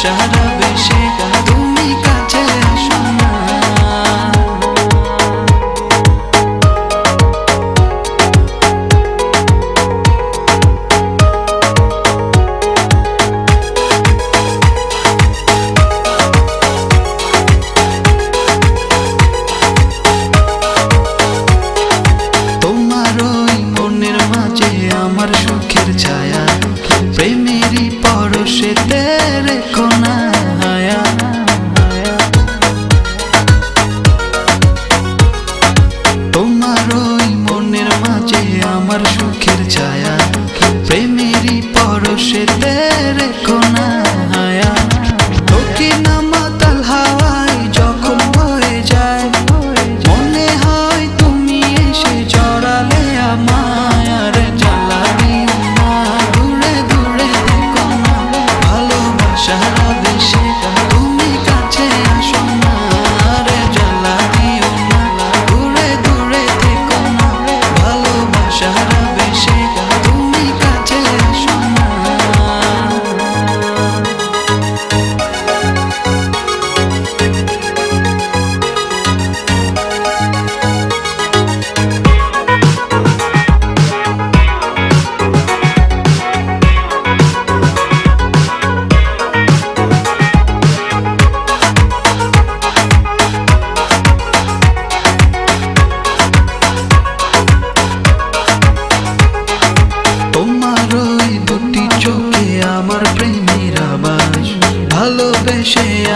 সারা বেশে তুমি কাছে আসো না তোমার ওই মনের মাঝে আমার সুখের ছায়া। reconozco.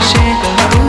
习个了